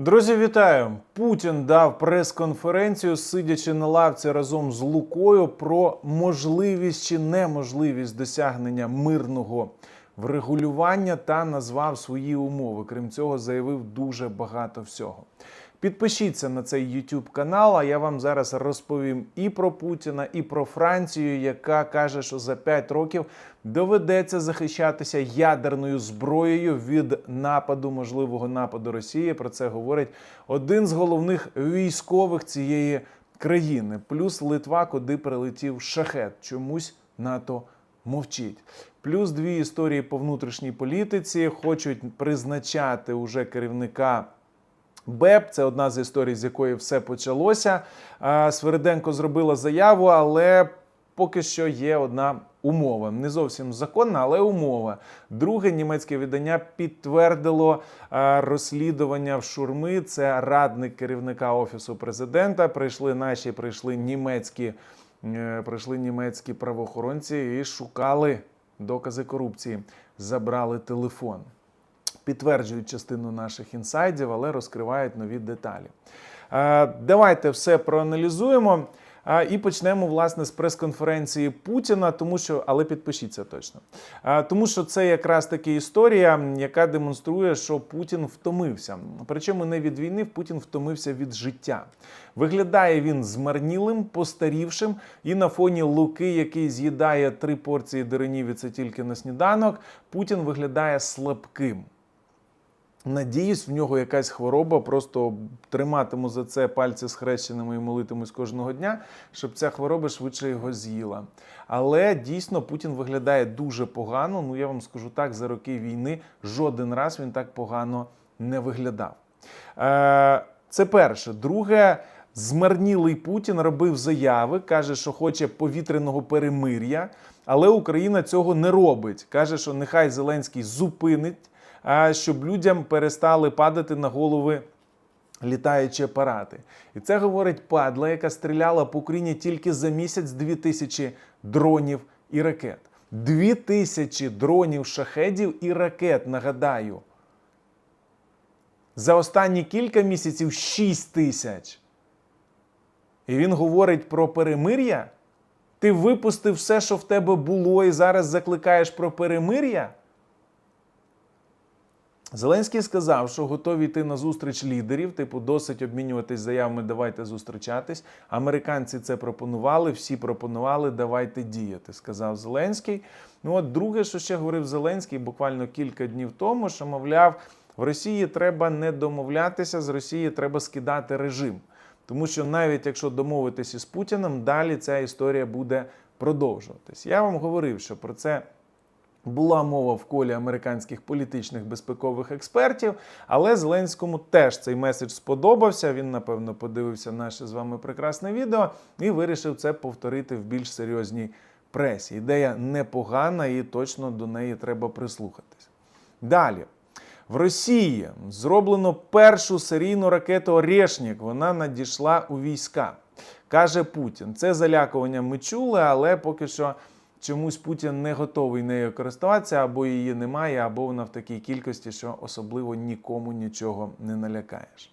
Друзі, вітаю! Путін дав прес-конференцію, сидячи на лавці разом з Лукою, про можливість чи неможливість досягнення мирного врегулювання та назвав свої умови. Крім цього, заявив дуже багато всього. Підпишіться на цей YouTube канал. А я вам зараз розповім і про Путіна, і про Францію, яка каже, що за 5 років доведеться захищатися ядерною зброєю від нападу, можливого нападу Росії. Про це говорить один з головних військових цієї країни. Плюс Литва, куди прилетів шахет. Чомусь НАТО мовчить. Плюс дві історії по внутрішній політиці. Хочуть призначати уже керівника. БЕП це одна з історій, з якої все почалося. А, Свериденко зробила заяву, але поки що є одна умова. Не зовсім законна, але умова. Друге німецьке видання підтвердило розслідування в Шурми. Це радник керівника офісу президента. Прийшли наші, прийшли німецькі, е, прийшли німецькі правоохоронці і шукали докази корупції. Забрали телефон підтверджують частину наших інсайдів, але розкривають нові деталі. Е, Давайте все проаналізуємо. е, І почнемо власне з прес-конференції Путіна, тому що але підпишіться точно. Е, Тому що це якраз таки історія, яка демонструє, що Путін втомився. Причому не від війни, Путін втомився від життя. Виглядає він змарнілим, постарівшим, і на фоні Луки, який з'їдає три порції деренів, і це тільки на сніданок, Путін виглядає слабким. Надіюсь, в нього якась хвороба, просто триматиму за це пальці схрещеними і молитимусь кожного дня, щоб ця хвороба швидше його з'їла. Але дійсно Путін виглядає дуже погано. Ну я вам скажу так, за роки війни жоден раз він так погано не виглядав. Е, Це перше. Друге, змарнілий Путін робив заяви, каже, що хоче повітряного перемир'я, але Україна цього не робить. Каже, що нехай Зеленський зупинить щоб людям перестали падати на голови літаючі апарати. І це говорить падла, яка стріляла по Україні тільки за місяць 2000 дронів і ракет. 2000 дронів, шахедів і ракет, нагадаю. За останні кілька місяців 6 тисяч. І він говорить про перемир'я? Ти випустив все, що в тебе було, і зараз закликаєш про перемир'я? Зеленський сказав, що готові йти на зустріч лідерів, типу, досить обмінюватись заявами, давайте зустрічатись. Американці це пропонували, всі пропонували, давайте діяти, сказав Зеленський. Ну от друге, що ще говорив Зеленський, буквально кілька днів тому, що мовляв, в Росії треба не домовлятися, з Росії треба скидати режим. Тому що навіть якщо домовитися з Путіним, далі ця історія буде продовжуватись. Я вам говорив, що про це. Була мова в колі американських політичних безпекових експертів, але Зеленському теж цей меседж сподобався. Він, напевно, подивився наше з вами прекрасне відео і вирішив це повторити в більш серйозній пресі. Ідея непогана і точно до неї треба прислухатись. Далі. В Росії зроблено першу серійну ракету Орешнік. Вона надійшла у війська. Каже Путін. Це залякування ми чули, але поки що чомусь Путін не готовий нею користуватися, або її немає, або вона в такій кількості, що особливо нікому нічого не налякаєш.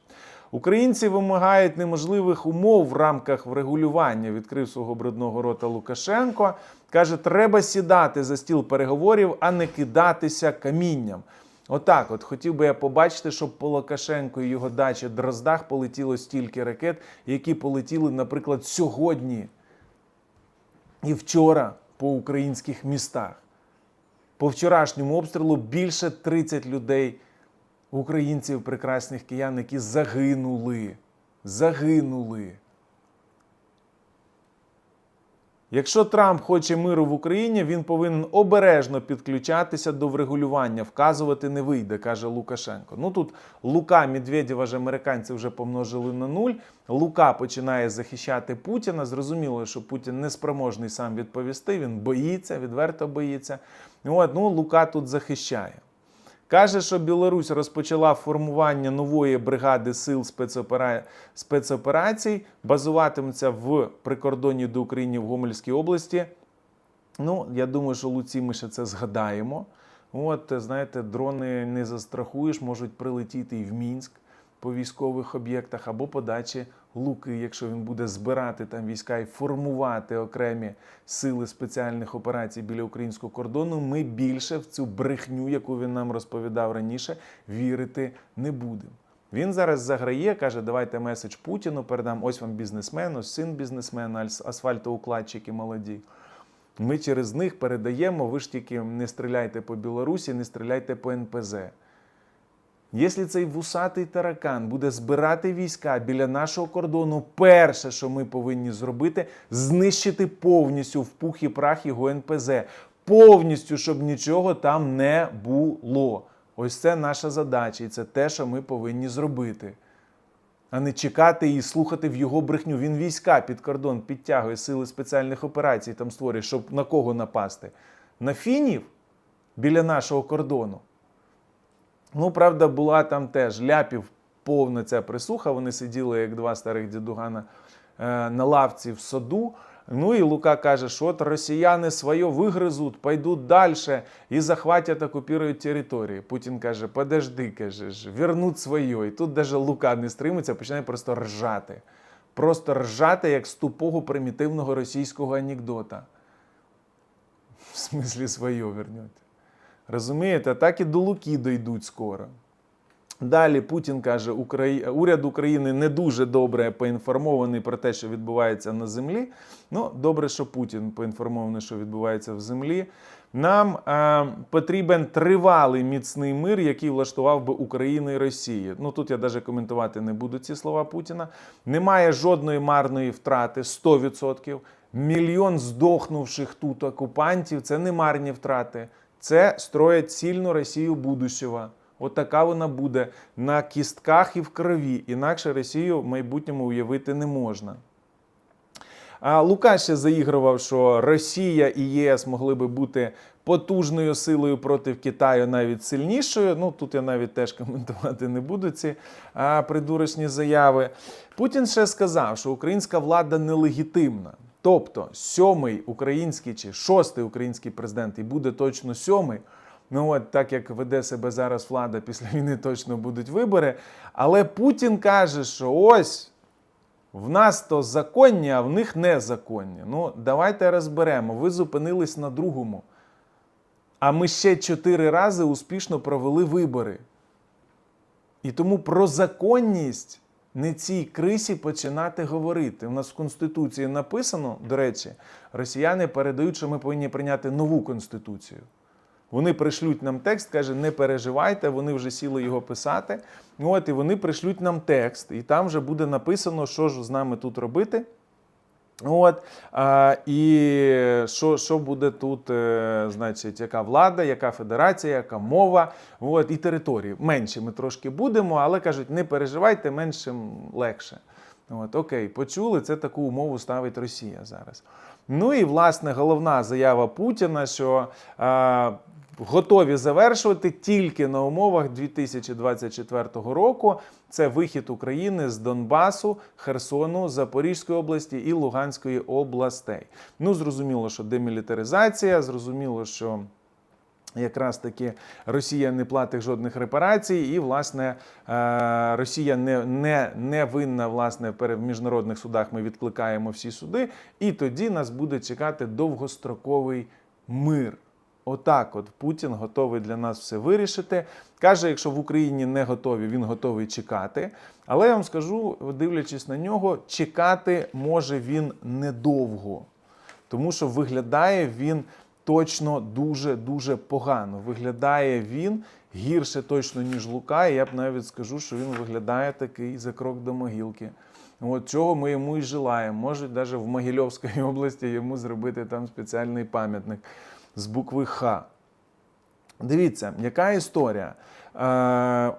Українці вимагають неможливих умов в рамках врегулювання. Відкрив свого брудного рота Лукашенко. Каже, треба сідати за стіл переговорів, а не кидатися камінням. Отак, от хотів би я побачити, щоб по Лукашенку і його дачі Дроздах полетіло стільки ракет, які полетіли, наприклад, сьогодні і вчора по українських містах. По вчорашньому обстрілу більше 30 людей, українців, прекрасних киян, які загинули. Загинули. Якщо Трамп хоче миру в Україні, він повинен обережно підключатися до врегулювання. Вказувати не вийде, каже Лукашенко. Ну тут Лука Медведєва ж американці вже помножили на нуль. Лука починає захищати Путіна. Зрозуміло, що Путін не спроможний сам відповісти. Він боїться, відверто боїться. От, ну Лука тут захищає. Каже, що Білорусь розпочала формування нової бригади сил спецопера... спецоперацій, базуватиметься в прикордонні до України в Гомельській області. Ну, я думаю, що Луці ми ще це згадаємо. От, знаєте, дрони не застрахуєш, можуть прилетіти і в Мінськ. По військових об'єктах, або подачі Луки, якщо він буде збирати там війська і формувати окремі сили спеціальних операцій біля українського кордону, ми більше в цю брехню, яку він нам розповідав раніше, вірити не будемо. Він зараз заграє, каже: давайте меседж Путіну передам. Ось вам бізнесмен, ось син бізнесмена, ас- асфальтоукладчики молоді. Ми через них передаємо, ви ж тільки не стріляйте по Білорусі, не стріляйте по НПЗ. Якщо цей вусатий таракан буде збирати війська біля нашого кордону, перше, що ми повинні зробити, знищити повністю в пух і прах його НПЗ. Повністю, щоб нічого там не було. Ось це наша задача, і це те, що ми повинні зробити. А не чекати і слухати в його брехню. Він війська під кордон підтягує сили спеціальних операцій там створює, щоб на кого напасти? На фінів біля нашого кордону. Ну, правда, була там теж ляпів повна ця присуха. Вони сиділи, як два старих дідугана, е, на лавці в саду. Ну і Лука каже, що от росіяни своє вигризуть, пойдуть далі і захватять, окупують території. Путін каже, подожди, каже, вернуть своє. І тут навіть Лука не стримується, починає просто ржати. Просто ржати, як з тупого примітивного російського анекдота. В смислі своє вернете. Розумієте, так і до Луки дійдуть скоро. Далі Путін каже, уряд України не дуже добре поінформований про те, що відбувається на землі. Ну, добре, що Путін поінформований, що відбувається в землі. Нам е, потрібен тривалий міцний мир, який влаштував би Україну і Росію. Ну тут я навіть коментувати не буду ці слова Путіна. Немає жодної марної втрати 100%. Мільйон здохнувших тут окупантів це не марні втрати. Це строять цільну Росію будущого. От така вона буде на кістках і в крові. Інакше Росію в майбутньому уявити не можна. А Лука ще заігрував, що Росія і ЄС могли би бути потужною силою проти Китаю навіть сильнішою. Ну тут я навіть теж коментувати не буду ці придурочні заяви. Путін ще сказав, що українська влада нелегітимна. Тобто сьомий український чи шостий український президент, і буде точно сьомий. Ну от так як веде себе зараз влада, після війни точно будуть вибори. Але Путін каже, що ось в нас то законні, а в них незаконні. Ну, давайте розберемо. Ви зупинились на другому. А ми ще чотири рази успішно провели вибори. І тому про законність не цій крисі починати говорити. У нас в Конституції написано, до речі, росіяни передають, що ми повинні прийняти нову конституцію. Вони пришлють нам текст, каже, не переживайте, вони вже сіли його писати. От, і вони пришлють нам текст, і там вже буде написано, що ж з нами тут робити. От, а, і що, що буде тут, е, значить, яка влада, яка федерація, яка мова, от, і території. Менше ми трошки будемо, але кажуть, не переживайте, меншим легше. От, окей, почули, це таку умову ставить Росія зараз. Ну і власне головна заява Путіна, що е, готові завершувати тільки на умовах 2024 року. Це вихід України з Донбасу, Херсону, Запорізької області і Луганської областей. Ну, зрозуміло, що демілітаризація, зрозуміло, що. Якраз таки Росія не платить жодних репарацій, і власне е, Росія не, не, не винна власне в міжнародних судах. Ми відкликаємо всі суди, і тоді нас буде чекати довгостроковий мир. Отак, от Путін готовий для нас все вирішити. Каже, якщо в Україні не готові, він готовий чекати. Але я вам скажу, дивлячись на нього, чекати може він недовго, тому що виглядає він точно дуже-дуже погано. Виглядає він гірше точно, ніж Лука. І я б навіть скажу, що він виглядає такий за крок до могилки. От чого ми йому і желаємо. Можуть навіть в Могильовській області йому зробити там спеціальний пам'ятник з букви Х. Дивіться, яка історія. Е,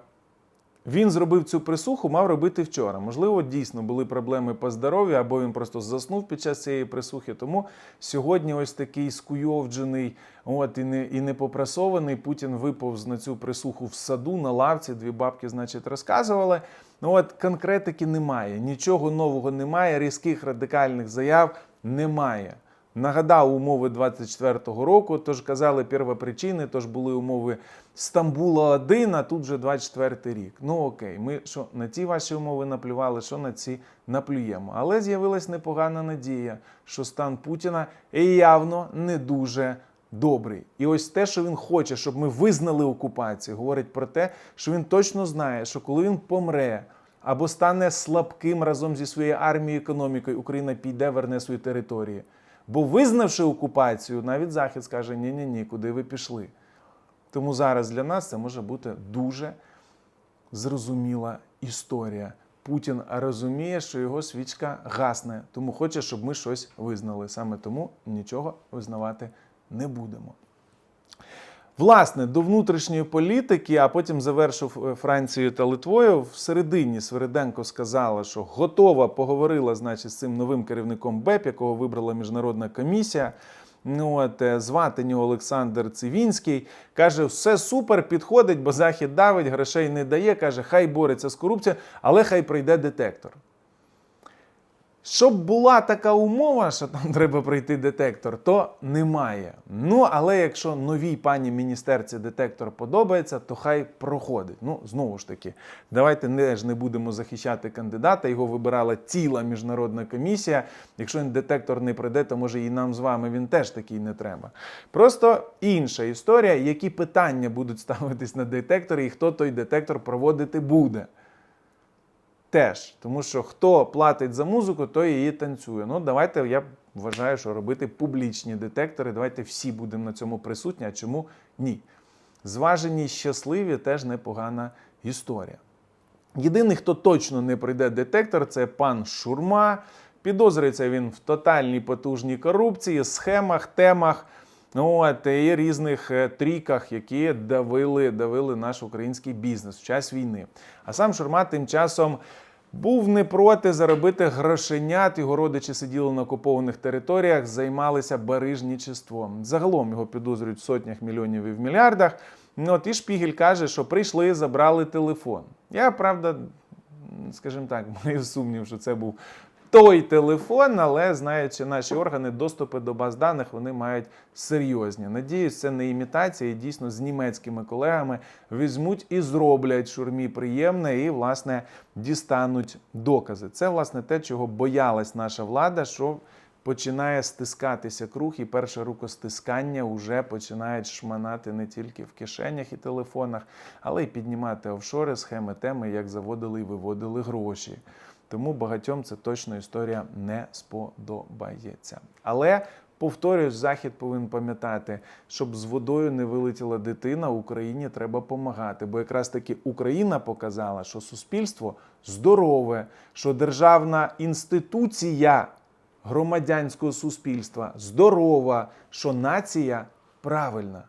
він зробив цю присуху, мав робити вчора. Можливо, дійсно були проблеми по здоров'ю, або він просто заснув під час цієї присухи. Тому сьогодні ось такий скуйовджений от, і не, і не попрасований. Путін виповз на цю присуху в саду, на лавці. Дві бабки, значить, розказували. Ну от конкретики немає, нічого нового немає, різких радикальних заяв немає. Нагадав умови 24-го року. Тож казали первопричини, тож були умови Стамбула 1, а тут вже 24 рік. Ну окей, ми що на ці ваші умови наплювали, що на ці наплюємо. Але з'явилась непогана надія, що стан Путіна явно не дуже добрий. І ось те, що він хоче, щоб ми визнали окупацію, говорить про те, що він точно знає, що коли він помре або стане слабким разом зі своєю армією економікою, Україна піде, верне свої території. Бо визнавши окупацію, навіть Захід скаже: ні ні ні куди ви пішли. Тому зараз для нас це може бути дуже зрозуміла історія. Путін розуміє, що його свічка гасне, тому хоче, щоб ми щось визнали. Саме тому нічого визнавати не будемо. Власне, до внутрішньої політики, а потім завершив е, Францією та Литвою. В середині Свириденко сказала, що готова поговорила значить, з цим новим керівником БЕП, якого вибрала міжнародна комісія. Ну, от, е, звати нього Олександр Цивінський. Каже, все супер, підходить, бо Захід давить, грошей не дає. Каже, хай бореться з корупцією, але хай прийде детектор. Щоб була така умова, що там треба пройти детектор, то немає. Ну, але якщо новій пані міністерці детектор подобається, то хай проходить. Ну, знову ж таки, давайте не ж не будемо захищати кандидата. Його вибирала ціла міжнародна комісія. Якщо детектор не пройде, то може і нам з вами він теж такий не треба. Просто інша історія, які питання будуть ставитись на детекторі, і хто той детектор проводити буде. Теж, тому що хто платить за музику, той її танцює. Ну, давайте я вважаю, що робити публічні детектори. Давайте всі будемо на цьому присутні. А чому ні? Зважені щасливі теж непогана історія. Єдиний, хто точно не пройде детектор, це пан Шурма. Підозрюється він в тотальній потужній корупції, схемах, темах. Ну, от, і різних е, тріках, які давили, давили наш український бізнес в час війни. А сам Шурма тим часом був не проти заробити грошенят. Його родичі сиділи на окупованих територіях, займалися барижничеством. Загалом його підозрюють в сотнях мільйонів і в мільярдах. Ну, от і Шпігель каже, що прийшли, забрали телефон. Я правда, скажімо так, маю сумнів, що це був той телефон, але знаючи наші органи, доступи до баз даних вони мають серйозні. Надіюсь, це не імітація, і дійсно з німецькими колегами візьмуть і зроблять шурмі приємне і, власне, дістануть докази. Це, власне, те, чого боялась наша влада, що починає стискатися круг, і перше рукостискання вже починають шманати не тільки в кишенях і телефонах, але й піднімати офшори, схеми теми, як заводили і виводили гроші. Тому багатьом це точно історія не сподобається. Але повторюсь, захід повинен пам'ятати, щоб з водою не вилетіла дитина, Україні треба допомагати. Бо якраз таки Україна показала, що суспільство здорове, що державна інституція громадянського суспільства здорова, що нація правильна.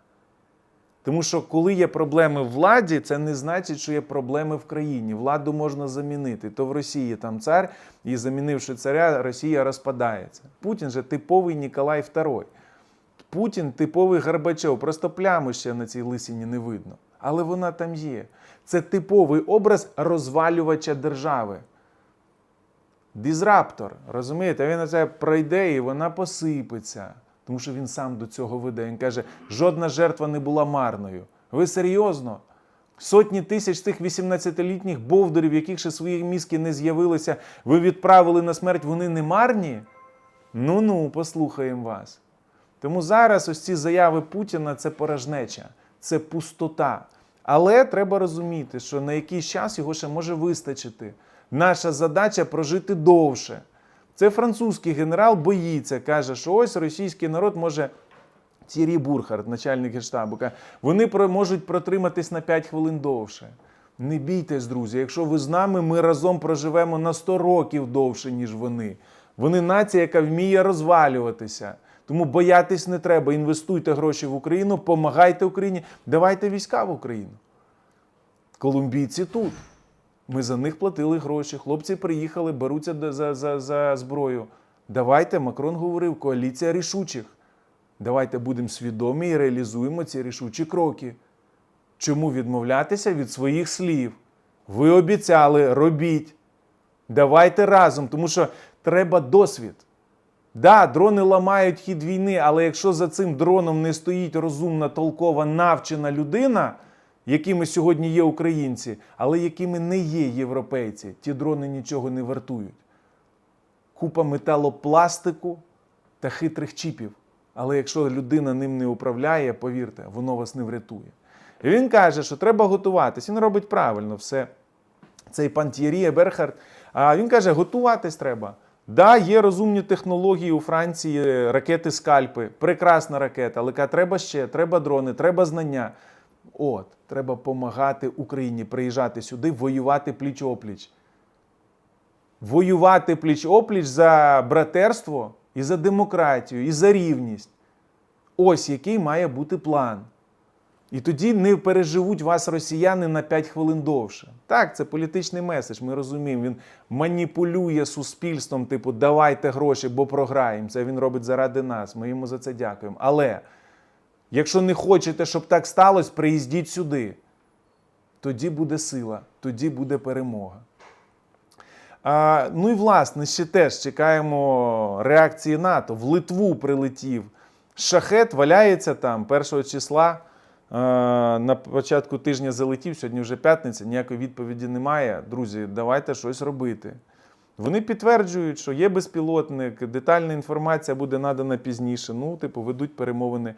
Тому що коли є проблеми в владі, це не значить, що є проблеми в країні. Владу можна замінити. То в Росії там цар, і замінивши царя, Росія розпадається. Путін же типовий Ніколай II. Путін типовий Горбачов. Просто пляму ще на цій лисині не видно. Але вона там є. Це типовий образ розвалювача держави. Дізраптор, розумієте, він на це пройде і вона посипеться. Тому що він сам до цього веде. Він каже, жодна жертва не була марною. Ви серйозно? Сотні тисяч цих 18-літніх бовдурів, яких ще свої мізки не з'явилися, ви відправили на смерть, вони не марні? Ну ну, послухаємо вас. Тому зараз ось ці заяви Путіна це порожнеча, це пустота. Але треба розуміти, що на якийсь час його ще може вистачити. Наша задача прожити довше. Це французький генерал боїться, каже, що ось російський народ може. Тірі Бурхард, начальник генштабу, каже, вони можуть протриматись на 5 хвилин довше. Не бійтесь, друзі. Якщо ви з нами, ми разом проживемо на 100 років довше, ніж вони. Вони нація, яка вміє розвалюватися. Тому боятись не треба. Інвестуйте гроші в Україну, помагайте Україні, давайте війська в Україну. Колумбійці тут. Ми за них платили гроші. Хлопці приїхали, беруться за, за, за зброю. Давайте, Макрон говорив, коаліція рішучих. Давайте будемо свідомі і реалізуємо ці рішучі кроки. Чому відмовлятися від своїх слів? Ви обіцяли, робіть. Давайте разом, тому що треба досвід. Да, дрони ламають хід війни, але якщо за цим дроном не стоїть розумна, толкова, навчена людина, якими сьогодні є українці, але якими не є європейці, ті дрони нічого не вартують. Купа металопластику та хитрих чіпів. Але якщо людина ним не управляє, повірте, воно вас не врятує. І він каже, що треба готуватись. Він робить правильно все. Цей пан Т'єрі Берхард. А він каже, готуватись треба. Да, є розумні технології у Франції, ракети скальпи, прекрасна ракета, але треба ще, треба дрони, треба знання. От, треба допомагати Україні приїжджати сюди, воювати пліч-опліч. Воювати пліч-опліч за братерство і за демократію, і за рівність. Ось який має бути план. І тоді не переживуть вас росіяни на 5 хвилин довше. Так, це політичний меседж, ми розуміємо. Він маніпулює суспільством, типу, давайте гроші, бо програємо. Це він робить заради нас. Ми йому за це дякуємо. Але якщо не хочете, щоб так сталося, приїздіть сюди. Тоді буде сила, тоді буде перемога. А, ну і власне, ще теж чекаємо реакції НАТО. В Литву прилетів шахет, валяється там 1 числа. На початку тижня залетів, сьогодні вже п'ятниця, ніякої відповіді немає. Друзі, давайте щось робити. Вони підтверджують, що є безпілотник, детальна інформація буде надана пізніше. Ну, типу, ведуть перемовини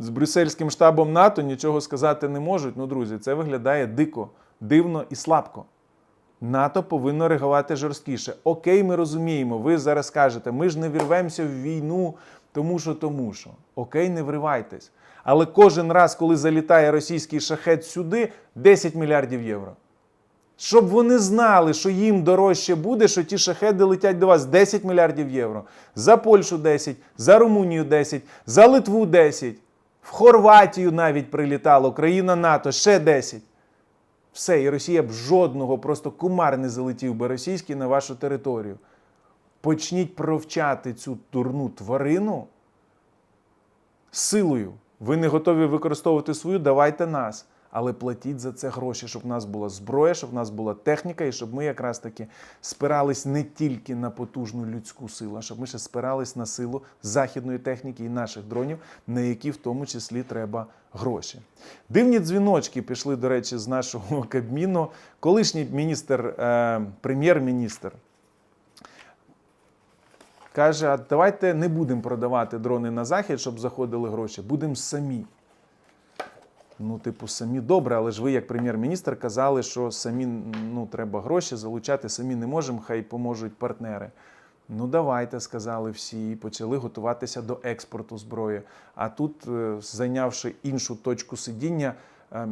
з брюссельським штабом НАТО, нічого сказати не можуть. Ну, друзі, це виглядає дико, дивно і слабко. НАТО повинно реагувати жорсткіше. Окей, ми розуміємо. Ви зараз кажете, ми ж не вірвемося в війну, тому що, тому що. Окей, не вривайтесь. Але кожен раз, коли залітає російський шахет сюди, 10 мільярдів євро. Щоб вони знали, що їм дорожче буде, що ті шахеди летять до вас 10 мільярдів євро. За Польщу 10, за Румунію 10, за Литву 10, в Хорватію навіть прилітало, країна НАТО ще 10. Все, і Росія б жодного, просто кумар не залетів би російський на вашу територію. Почніть провчати цю дурну тварину силою. Ви не готові використовувати свою, давайте нас. Але платіть за це гроші, щоб в нас була зброя, щоб в нас була техніка, і щоб ми якраз таки спирались не тільки на потужну людську силу, а щоб ми ще спирались на силу західної техніки і наших дронів, на які в тому числі треба гроші. Дивні дзвіночки пішли, до речі, з нашого кабміну. Колишній міністр, е, прем'єр-міністр каже: а давайте не будемо продавати дрони на захід, щоб заходили гроші, будемо самі. Ну, типу, самі добре, але ж ви, як прем'єр-міністр, казали, що самі ну, треба гроші залучати, самі не можемо, хай поможуть партнери. Ну, давайте, сказали всі, і почали готуватися до експорту зброї. А тут, е, зайнявши іншу точку сидіння, е,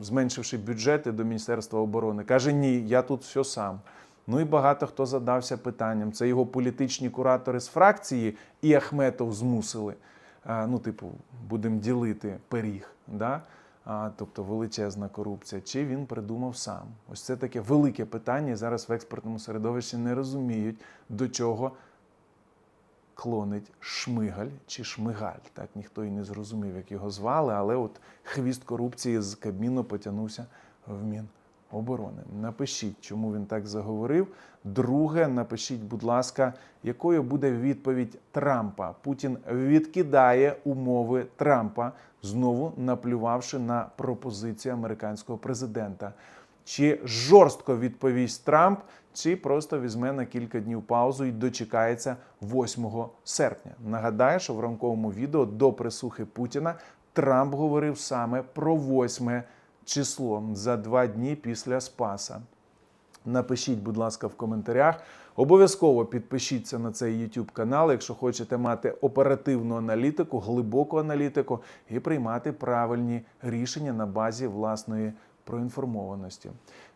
зменшивши бюджети до Міністерства оборони, каже: ні, я тут все сам. Ну і багато хто задався питанням. Це його політичні куратори з фракції і Ахметов змусили. А, Ну, типу, будемо ділити пиріг, да? а, тобто величезна корупція. Чи він придумав сам? Ось це таке велике питання. Зараз в експортному середовищі не розуміють, до чого клонить Шмигаль чи Шмигаль. Так ніхто і не зрозумів, як його звали, але от хвіст корупції з Кабміну потягнувся в Мін оборони. Напишіть, чому він так заговорив. Друге, напишіть, будь ласка, якою буде відповідь Трампа. Путін відкидає умови Трампа, знову наплювавши на пропозицію американського президента. Чи жорстко відповість Трамп, чи просто візьме на кілька днів паузу і дочекається 8 серпня. Нагадаю, що в ранковому відео до присухи Путіна Трамп говорив саме про 8 число за два дні після Спаса. Напишіть, будь ласка, в коментарях. Обов'язково підпишіться на цей YouTube канал, якщо хочете мати оперативну аналітику, глибоку аналітику і приймати правильні рішення на базі власної проінформованості.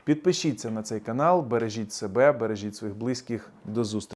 Підпишіться на цей канал, бережіть себе, бережіть своїх близьких. До зустрічі!